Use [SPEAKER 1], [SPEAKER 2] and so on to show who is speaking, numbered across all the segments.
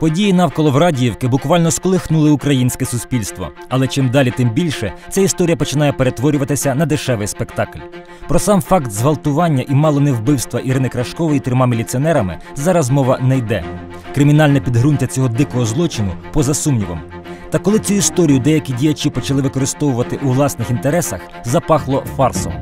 [SPEAKER 1] Події навколо Врадіївки буквально сколихнули українське суспільство. Але чим далі, тим більше ця історія починає перетворюватися на дешевий спектакль. Про сам факт зґвалтування і мало не вбивства Ірини Крашкової трьома міліціонерами зараз мова не йде. Кримінальне підґрунтя цього дикого злочину поза сумнівом. Та коли цю історію деякі діячі почали використовувати у власних інтересах, запахло фарсом.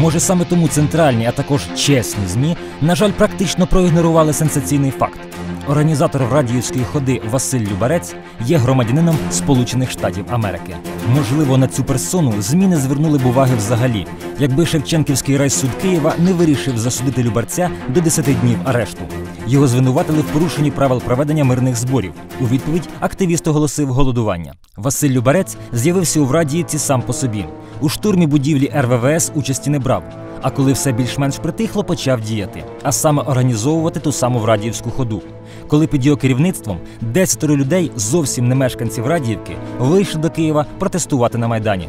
[SPEAKER 1] Може саме тому центральні, а також чесні змі, на жаль, практично проігнорували сенсаційний факт. Організатор радіївської ходи Василь Любарець є громадянином Сполучених Штатів Америки. Можливо, на цю персону змі не звернули б уваги взагалі, якби Шевченківський райсуд Києва не вирішив засудити Любарця до 10 днів арешту. Його звинуватили в порушенні правил проведення мирних зборів. У відповідь активіст оголосив голодування. Василь Любарець з'явився у Врадіївці сам по собі. У штурмі будівлі РВВС участі не брав. А коли все більш-менш притихло, почав діяти, а саме організовувати ту саму Врадіївську ходу. Коли під його керівництвом десятеро людей, зовсім не мешканців Радіївки, вийшли до Києва протестувати на Майдані.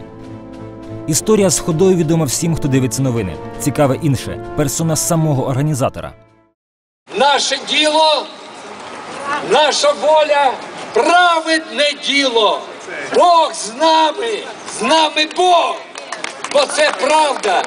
[SPEAKER 1] Історія з ходою відома всім, хто дивиться новини. Цікаве інше персона самого організатора.
[SPEAKER 2] Наше діло, наша воля, праведне діло. Бог з нами, з нами Бог. Бо це правда.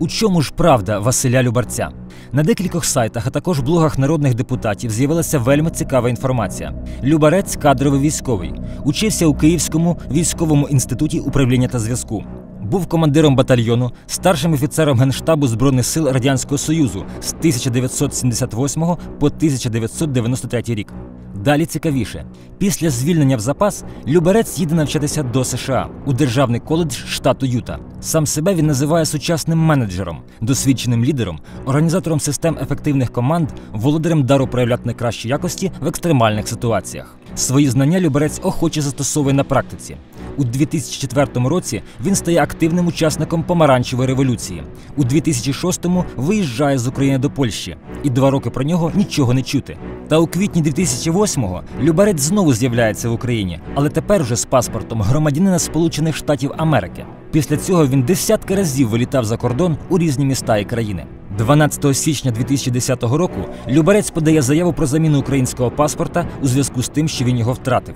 [SPEAKER 1] У чому ж правда Василя Любарця? На декількох сайтах, а також блогах народних депутатів з'явилася вельми цікава інформація. Любарець кадровий військовий, учився у Київському військовому інституті управління та зв'язку. Був командиром батальйону, старшим офіцером Генштабу Збройних сил Радянського Союзу з 1978 по 1993 рік. Далі цікавіше. Після звільнення в запас Люберець їде навчатися до США у державний коледж штату Юта. Сам себе він називає сучасним менеджером, досвідченим лідером, організатором систем ефективних команд, володарем дару проявляти найкращі якості в екстремальних ситуаціях. Свої знання Люберець охоче застосовує на практиці. У 2004 році він стає активним учасником помаранчевої революції. У 2006-му виїжджає з України до Польщі, і два роки про нього нічого не чути. Та у квітні 2008-го Любарець знову з'являється в Україні, але тепер вже з паспортом громадянина Сполучених Штатів Америки. Після цього він десятки разів вилітав за кордон у різні міста і країни. 12 січня 2010 року Любарець подає заяву про заміну українського паспорта у зв'язку з тим, що він його втратив.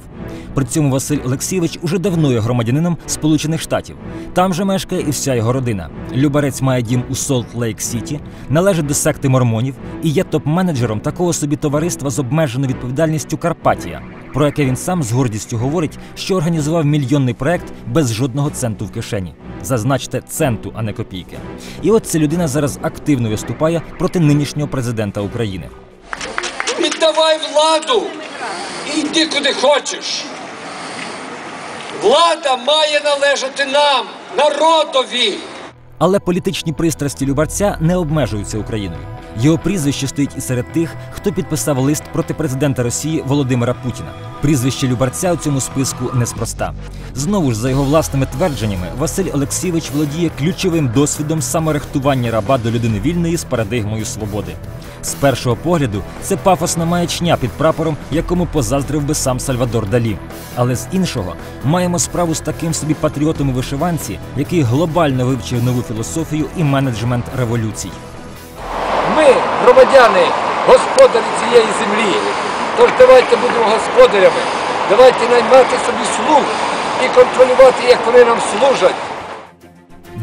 [SPEAKER 1] При цьому Василь Олексійович уже давно є громадянином Сполучених Штатів. Там же мешкає і вся його родина. Любарець має дім у Солт Лейк Сіті, належить до секти мормонів і є топ-менеджером такого собі товариства з обмеженою відповідальністю Карпатія, про яке він сам з гордістю говорить, що організував мільйонний проект без жодного центу в кишені. Зазначте центу, а не копійки. І от ця людина зараз активно виступає проти нинішнього президента України.
[SPEAKER 2] Віддавай владу і йди куди хочеш. Влада має належати нам, народові.
[SPEAKER 1] Але політичні пристрасті Любарця не обмежуються Україною. Його прізвище стоїть і серед тих, хто підписав лист проти президента Росії Володимира Путіна. Прізвище Любарця у цьому списку неспроста. Знову ж, за його власними твердженнями, Василь Олексійович володіє ключовим досвідом саморехтування раба до людини вільної з парадигмою свободи. З першого погляду це пафосна маячня під прапором, якому позаздрив би сам Сальвадор Далі. Але з іншого маємо справу з таким собі патріотом у вишиванці, який глобально вивчив нову філософію і менеджмент революцій.
[SPEAKER 2] Громадяни, господарі цієї землі. Тож давайте будемо господарями. Давайте наймати собі слуг і контролювати, як вони нам служать.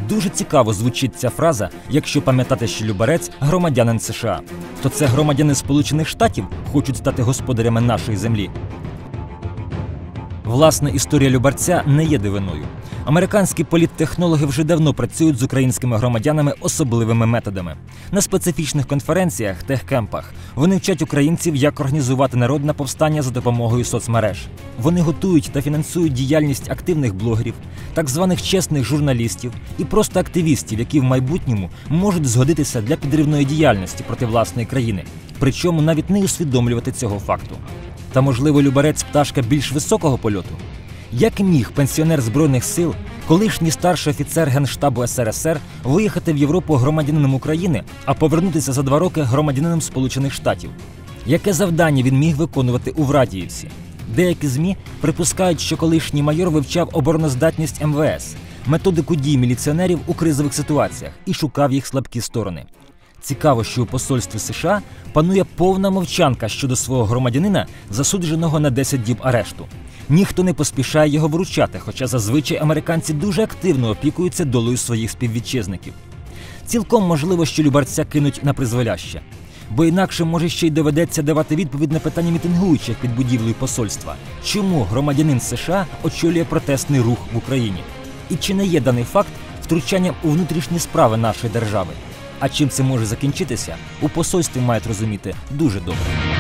[SPEAKER 1] Дуже цікаво звучить ця фраза, якщо пам'ятати, що Любарець громадянин США. То це громадяни Сполучених Штатів хочуть стати господарями нашої землі. Власне, історія Любарця не є дивиною. Американські політтехнологи вже давно працюють з українськими громадянами особливими методами. На специфічних конференціях, техкемпах вони вчать українців, як організувати народне повстання за допомогою соцмереж. Вони готують та фінансують діяльність активних блогерів, так званих чесних журналістів і просто активістів, які в майбутньому можуть згодитися для підривної діяльності проти власної країни, причому навіть не усвідомлювати цього факту. Та, можливо, любарець пташка більш високого польоту. Як міг пенсіонер Збройних сил, колишній старший офіцер Генштабу СРСР, виїхати в Європу громадянином України, а повернутися за два роки громадянином Сполучених Штатів? Яке завдання він міг виконувати у Врадіївці? Деякі ЗМІ припускають, що колишній майор вивчав обороноздатність МВС, методику дій міліціонерів у кризових ситуаціях і шукав їх слабкі сторони. Цікаво, що у посольстві США панує повна мовчанка щодо свого громадянина, засудженого на 10 діб арешту. Ніхто не поспішає його вручати, хоча зазвичай американці дуже активно опікуються долею своїх співвітчизників. Цілком можливо, що любарця кинуть на призволяще. Бо інакше може ще й доведеться давати відповідь на питання мітингуючих під будівлею посольства, чому громадянин США очолює протестний рух в Україні, і чи не є даний факт втручанням у внутрішні справи нашої держави. А чим це може закінчитися, у посольстві мають розуміти дуже добре.